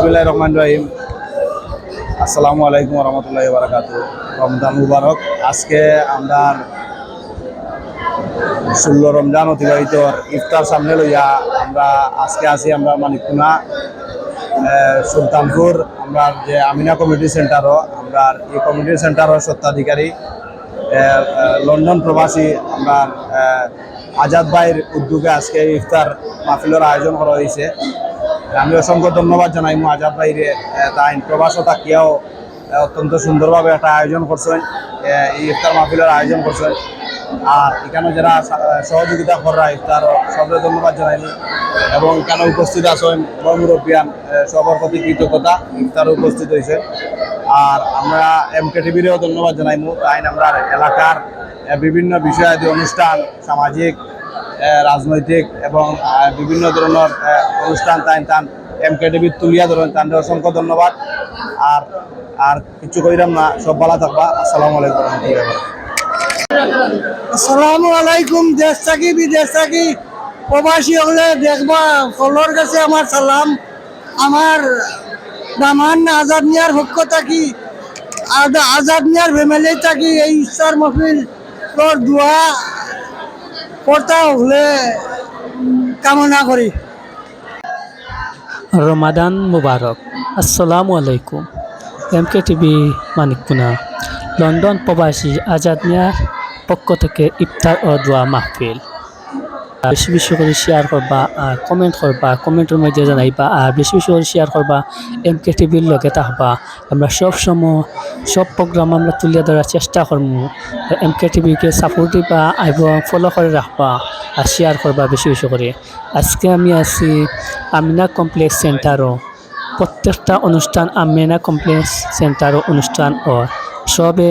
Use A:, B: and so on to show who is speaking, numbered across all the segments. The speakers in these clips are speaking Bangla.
A: বিসমিল্লাহ রহমান রহিম। আসসালামু আলাইকুম রহমতুল্লাহ বারাকাত রমজান মুবারক। আজকে আমরা ষোলো রমজান অতিবাহিত ইফতার সামনে লইয়া আমরা আজকে আছি আমরা মানিকুনা সুলতানপুর। আমরা যে আমিনা কমিউনিটি সেন্টারও, আমরা এই কমিউনিটি সেন্টারের সত্ত্বাধিকারী লন্ডন প্রবাসী আমরা আজাদ ভাইয়ের উদ্যোগে আজকে ইফতার মাহফিলের আয়োজন করা হয়েছে। আমি অসংখ্য ধন্যবাদ জানাই আজাদ ভাইরে তাই প্রবাসও থাকিয়াও আহ, অত্যন্ত সুন্দরভাবে একটা আয়োজন করছেন এই ইফতার মাহফিলের আয়োজন করছেন। আর এখানে যারা সহযোগিতা করা ইফতার সবরে ধন্যবাদ জানাইনি। এবং এখানে উপস্থিত আছেন বর্মুরব্বিয়ান সবার প্রতি কৃতজ্ঞতা ইফতার উপস্থিত হয়েছে। আর আমরা এম কে টিভিরেও ধন্যবাদ জানাইমু। তাই আমরা এলাকার বিভিন্ন বিষয়াদি অনুষ্ঠান সামাজিক রাজনৈতিক এবং বিভিন্ন ধরনের অনুষ্ঠান তাই তান, এম কে টিভির তুলিয়া ধরেন তাদের অসংখ্য ধন্যবাদ। আর আর কিছু কইরাম না, সব ভালো থাকবা। আসসালামু আলাইকুম
B: আসসালামু আলাইকুম, দেশ থাকি, বিদেশ থাকি। প্রবাসী হলে দেখবা কলর কাছে আমার সালাম। আমার দামান আজাদ মিয়ার পক্ষ থাকি আজাদ মিয়ার ফ্যামিলি থাকি, এই ইস্তার মহফিল তোর দোয়া করতে হলে কামনা করি।
C: রমাদান মুবারক। আসসালামু আলাইকুম। এম কে টিভি মানিকপুনা লন্ডন প্রবাসী আজাদ মিয়ার পক্ষ থেকে ইফতার ও দোয়া মাহফিল। বেশি বেশি করে শেয়ার করবা কমেন্ট করবা কমেন্টের মধ্যে জানাইবা আর বেশি বেশি করে শেয়ার করবা এম কে টিভির লগে থাকবা। আমরা সব সময়, সব প্রোগ্রাম আমরা তুলে ধরার চেষ্টা করব এম কে টিভিকে সাপোর্ট দিবা এবং ফলো করে রাখবা, আর শেয়ার করবা বেশি বেশি করে। আজকে আমি আছি আমিনা কমপ্লেক্স সেন্টারও প্রত্যেকটা অনুষ্ঠান আমিনা কমপ্লেক্স সেন্টারও অনুষ্ঠান ও। সবে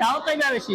D: তাও তাই বেশি।